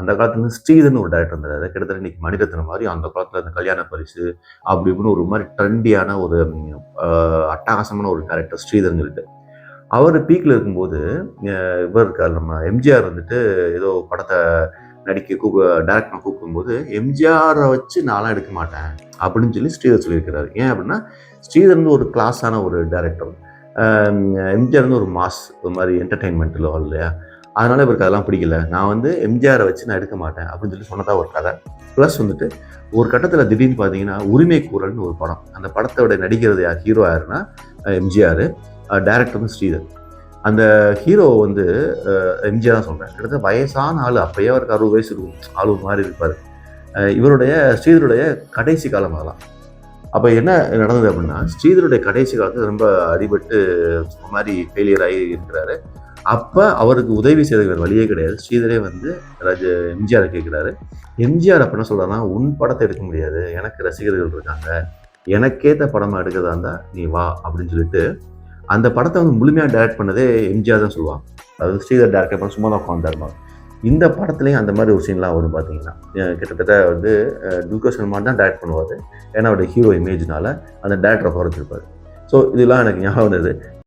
அந்த காலத்துல இருந்து ஸ்ரீதர்னு ஒரு டேரக்டர் இருந்தார் கிட்டத்தட்ட இன்னைக்கு மணிரத்னம் மாதிரி அந்த காலத்தில் அந்த கல்யாண பரிசு அப்படி இப்படின்னு ஒரு மாதிரி ட்ரெண்டியான ஒரு அட்டகாசமான ஒரு டேரக்டர் ஸ்ரீதன் இருக்கு. அவர் பீக்கில் இருக்கும்போது இவர் இருக்கார் நம்ம எம்ஜிஆர் வந்துட்டு ஏதோ படத்தை நடிக்க கூப்ப டேரக்டர் கூப்பிடும்போது எம்ஜிஆரை வச்சு நான்லாம் எடுக்க மாட்டேன் அப்படின்னு சொல்லி ஸ்ரீதர் சொல்லியிருக்கிறாரு. ஏன் அப்படின்னா ஸ்ரீதர் வந்து ஒரு கிளாஸான ஒரு டேரக்டர் எம்ஜிஆர் வந்து ஒரு மாஸ் ஒரு மாதிரி என்டர்டெயின்மெண்ட்டில் இல்லையா? அதனால் இவருக்கு அதெல்லாம் பிடிக்கல. நான் வந்து எம்ஜிஆரை வச்சு நான் எடுக்க மாட்டேன் அப்படின்னு சொல்லி சொன்னதா ஒரு கதை. ப்ளஸ் வந்துட்டு ஒரு கட்டத்தில் திடீர்னு பார்த்தீங்கன்னா உரிமை கூறல்னு ஒரு படம். அந்த படத்தோட நடிக்கிறது யார் ஹீரோ யாருன்னா எம்ஜிஆர். டேரக்டர் வந்து ஸ்ரீதர். அந்த ஹீரோ வந்து எம்ஜிஆர் தான் சொல்கிறேன் கிட்டத்தட்ட வயசான ஆள். அப்போயே அவருக்கு அறுபது வயசு இருக்கும். ஆள் ஒரு மாதிரி இருப்பார். இவருடைய ஸ்ரீதருடைய கடைசி காலம் அதெல்லாம். அப்போ என்ன நடந்தது அப்படின்னா ஸ்ரீதருடைய கடைசி காலத்தில் ரொம்ப அடிபட்டு மாதிரி ஃபெயிலியர் ஆகி இருக்கிறாரு. அப்போ அவருக்கு உதவி செய்த வழியே கிடையாது. ஸ்ரீதரே வந்து ராஜ எம்ஜிஆரை கேட்குறாரு. எம்ஜிஆர் அப்போ என்ன சொல்கிறாருன்னா உன் படத்தை எடுக்க முடியாது. எனக்கு ரசிகர்கள் இருக்காங்க. எனக்கேற்ற படமாக எடுக்கிறதா இருந்தால் நீ வா அப்படின்னு சொல்லிட்டு அந்த படத்தை வந்து முழுமையாக டைரக்ட் பண்ணதே எம்ஜிஆர் தான் சொல்லுவாங்க. அதாவது ஸ்ரீதர் டேரக்டர் பண்ண சும்மா தான் உட்காந்துருப்பாங்க இந்த படத்துலையும் அந்த மாதிரி ஒரு சீன்லாம் வரும் பார்த்தீங்கன்னா கிட்டத்தட்ட வந்து துல்கர் சல்மான் தான் டைரக்ட் பண்ணுவார். ஏன்னா அவருடைய ஹீரோ இமேஜ்னால அந்த டேரக்டரை குறைச்சிருப்பார் ஸோ இதெல்லாம் எனக்கு ஞாபகம் வந்தது.